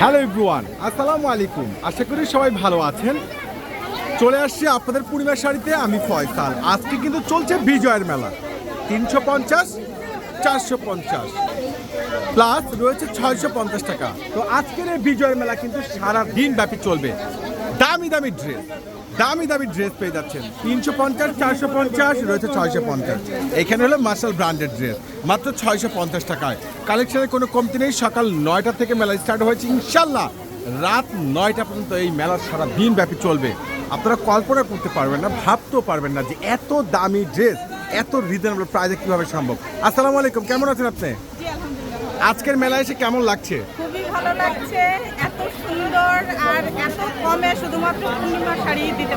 Hello ইব্রুয়ান আসসালামু আলাইকুম আশা করি সবাই ভালো আছেন। চলে আসছি আপনাদের পূর্ণিমার শাড়িতে, আমি ফয়সাল। আজকে কিন্তু চলছে বিজয়ের মেলা। তিনশো পঞ্চাশ, চারশো পঞ্চাশ। প্লাস রয়েছে ছয়শো পঞ্চাশ টাকা। তো আজকের এই বিজয়ের মেলা কিন্তু সারা দিন ব্যাপী চলবে। দামি দামি ড্রেস দামি দামি ড্রেস পেয়ে যাচ্ছেন। তিনশো পঞ্চাশ চারশো পঞ্চাশ রয়েছে ছয়শো পঞ্চাশ। এখানে হলো মার্শাল ব্র্যান্ডেড ড্রেস মাত্র ছয়শো পঞ্চাশ টাকায়। কালেকশনের কোনো কমতি নেই সকাল নয়টা থেকে মেলা স্টার্ট হয়েছে। ইনশাল্লাহ রাত নয়টা পর্যন্ত এই মেলা সারা দিন ব্যাপী চলবে। আপনারা কল্পনা করতে পারবেন না ভাবতেও পারবেন না যে এত দামি ড্রেস এত রিজনেবল প্রাইসে কীভাবে সম্ভব। আসসালামু আলাইকুম কেমন আছেন আপনি? আজকের মেলায় এসে কেমন লাগছে? খুবই ভালো লাগছে এত সুন্দর আর শুধুমাত্র পূর্ণিমা শাড়ি দিতে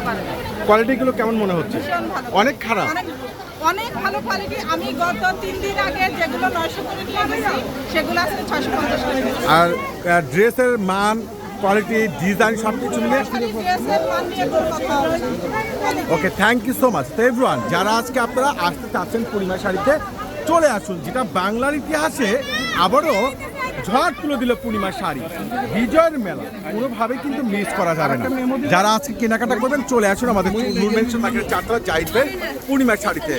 কোয়ালিটিগুলো কেমন মনে হচ্ছে? ভীষণ ভালো। অনেক খারাপ? অনেক ভালো কোয়ালিটি আমি গত তিন দিন আগে যেগুলো নয়শো করে নিয়ে গেছি সেগুলো ছয়শো পঞ্চাশ করে আর ড্রেসের মান কোয়ালিটি ডিজাইন সব কিছু মিলে নিয়ে। Okay thank you so much তো এভরিওয়ান যারা আজকে আপনারা আসতে চাচ্ছেন পূর্ণিমা শাড়িতে চলে আসুন। যেটা বাংলার ইতিহাসে আবারও ঝড় তুলে দিল পূর্ণিমা শাড়ি। বিজয়ের মেলা। কোনোভাবে কিন্তু মিস করা যাবে না। যারা আজকে কেনাকাটা করবেন চলে আসুন আমাদের নূর মেনশন মার্কেট চারতলা যাইবেন পূর্ণিমা শাড়িতে।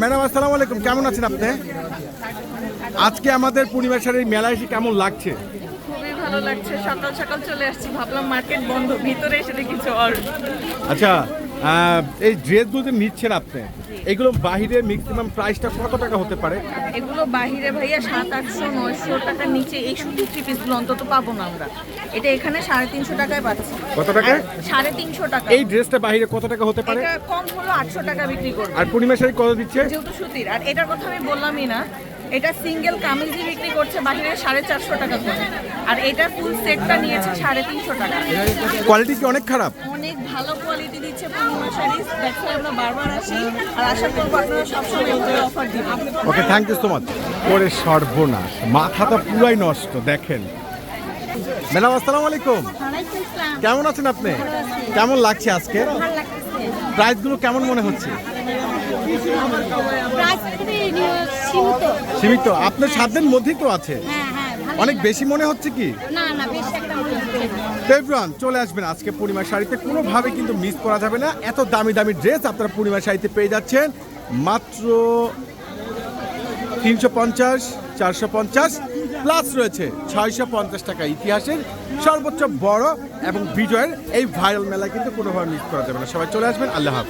ম্যাডাম আসসালামু আলাইকুম। কেমন আছেন আপনি? আজকে আমাদের পূর্ণিমা শাড়ির মেলা এসে কেমন লাগছে? ভালো লাগছে। সকাল সকাল চলে আসছি। ভাবলাম মার্কেট বন্ধ। ভিতরে এসে দেখি ঝড়। আচ্ছা এই ড্রেসগুলো যে নিচ্ছেন আপনি এগুলো বাহিরে ম্যাক্সিমাম প্রাইসটা কত টাকা হতে পারে? এগুলো বাহিরে ভাইয়া সাত আটশো নয়শো টাকার নিচে এই শুধু থ্রি পিসগুলো অন্তত পাবো না আমরা। এটা এখানে সাড়ে তিনশো টাকায় পাচ্ছি। কত টাকা সাড়ে তিনশো টাকা। এই ড্রেসটা বাহিরে কত টাকা হতে পারে? এটা কম হলো আটশো টাকা বিক্রি করব। আর পূর্ণিমা শাড়ি কত দিচ্ছে? যেহেতু সুতির আর এটার কথা আমি বললামই না এটা সিঙ্গেল কামিজই বিক্রি করছে বাহিরে সাড়ে চারশো টাকা করে। আর এটা ফুল সেটটা নিয়েছে সাড়ে তিনশো টাকা। কোয়ালিটি কি অনেক খারাপ? ভালো কোয়ালিটি দিচ্ছে পূর্ণিমা দেখতে আমরা বারবার আসি আর আশা করব আপনারা সবসময় এগুলো অফার দিবেন। Okay thank you so much ওরে সর্বনাশ মাথাটা পুরাই নষ্ট দেখেন। ম্যাডাম আসসালামু আলাইকুম। কেমন আছেন আপনি? কেমন লাগছে আজকে? প্রাইসগুলো কেমন মনে হচ্ছে? প্রাইস খুবই নিউ- সীমিত। সীমিত। আপনার সাধ্যের মধ্যেই তো আছে। হ্যাঁ অনেক বেশি মনে হচ্ছে কি? না না বেশ একটা মনে হচ্ছে এভরিওয়ান চলে আসবেন আজকে পূর্ণিমার শাড়িতে। কোনোভাবে কিন্তু মিস করা যাবে না। এত দামি দামি ড্রেস আপনারা পূর্ণিমার শাড়িতে পেয়ে যাচ্ছেন। মাত্র তিনশো পঞ্চাশ চারশো পঞ্চাশ প্লাস রয়েছে ছয়শো পঞ্চাশ টাকা ইতিহাসের সর্বোচ্চ বড় এবং বিজয়ের এই ভাইরাল মেলা কিন্তু কোনোভাবে মিস করা যাবে না। সবাই চলে আসবেন। আল্লাহ হাফিজ।